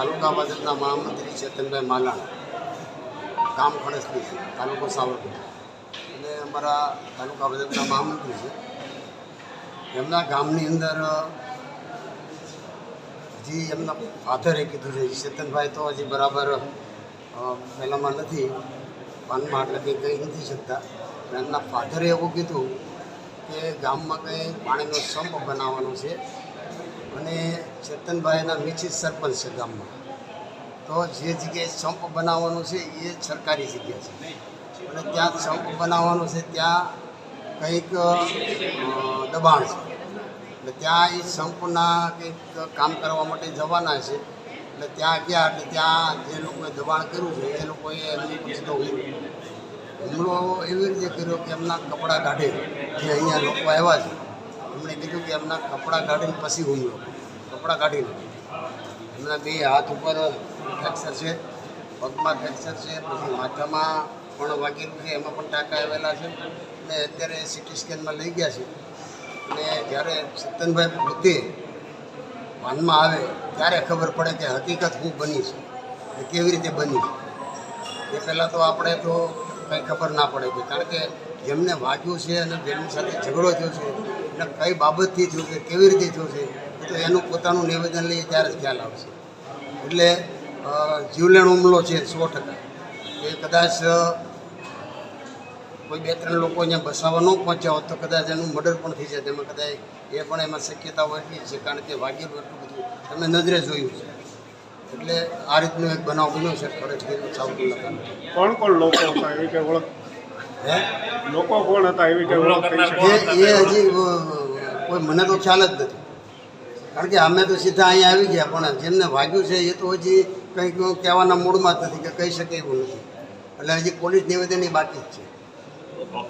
તાલુકા ભાજપના મહામંત્રી ચેતનભાઈ માલાણ. ગામ ખડસલી છે, તાલુકો સાવરકુંડલા. અને અમારા તાલુકા ભાજપના મહામંત્રી છે. એમના ગામની અંદર હજી એમના ફાધરે કીધું છે ચેતનભાઈ તો હજી બરાબર પહેલાંમાં નથી પાનમાં એટલે કંઈ કહી નથી શકતા. એમના ફાધરે એવું કીધું કે ગામમાં કંઈ પાણીનો સંપ બનાવવાનો છે. અને ચેતનભાઈના નિશ્ચિત સરપંચ છે ગામમાં. તો જે જગ્યાએ સંપ બનાવવાનું છે એ સરકારી જગ્યા છે. અને ત્યાં સંપ બનાવવાનું છે ત્યાં કંઈક દબાણ છે. એટલે ત્યાં એ સંપના કંઈક કામ કરવા માટે જવાના છે. એટલે ત્યાં ગયા એટલે ત્યાં જે લોકોએ દબાણ કર્યું છે, એ લોકોએ એમની હુમલો. હુમલો એવી રીતે કર્યો કે એમના કપડાં કાઢે. જે અહીંયા લોકો આવ્યા છે. એમણે કીધું કે એમના કપડાં કાઢીને પછી હું કપડાં કાઢીને. એમના બે હાથ ઉપર ફ્રેક્ચર છે, પગમાં ફ્રેક્ચર છે, પછી માથામાં પણ વાગેલું છે, એમાં પણ ટાંકા આવેલા છે. અને અત્યારે સિટી સ્કેનમાં લઈ ગયા છે. અને જ્યારે સત્તનભાઈ પોતે વાનમાં આવે, ત્યારે ખબર પડે કે હકીકત હું બની છે એ કેવી રીતે બની એ પહેલાં તો આપણે તો કંઈ ખબર ના પડે કે કારણ કે જેમને વાગ્યું છે અને જેમની સાથે ઝઘડો થયો છે એટલે કઈ બાબતથી થયો છે, કેવી રીતે જોશે છે તો એનું પોતાનું નિવેદન લઈએ ત્યારે જ ખ્યાલ આવશે. એટલે જીવલેણ હુમલો છે સો ટકા. એ કદાચ કોઈ બે ત્રણ લોકો અહીંયા બસાવવા ન પહોંચ્યા હોત તો કદાચ એનું મર્ડર પણ થઈ જાય. તેમાં કદાચ એ પણ એમાં શક્યતાઓ એટલી છે કારણ કે વાગેલું એટલું બધું. તમે નજરે જોયું છે. એટલે આ રીતનો એક બનાવ બન્યો છે ખડેજગીર સાવરકુંડલા કોણ કોણ લોકો ઓળખ લોકો કોણ હતા એવી કઈ એ હજી કોઈ મને તો ખ્યાલ જ નથી. કારણ કે અમે તો સીધા અહીંયા આવી ગયા પણ જેમને વાગ્યું છે એ તો હજી કંઈક કહેવાના મૂડમાં જ નથી કે કહી શકે એવું નથી. એટલે હજી પોલીસ નિવેદનની બાકી જ છે.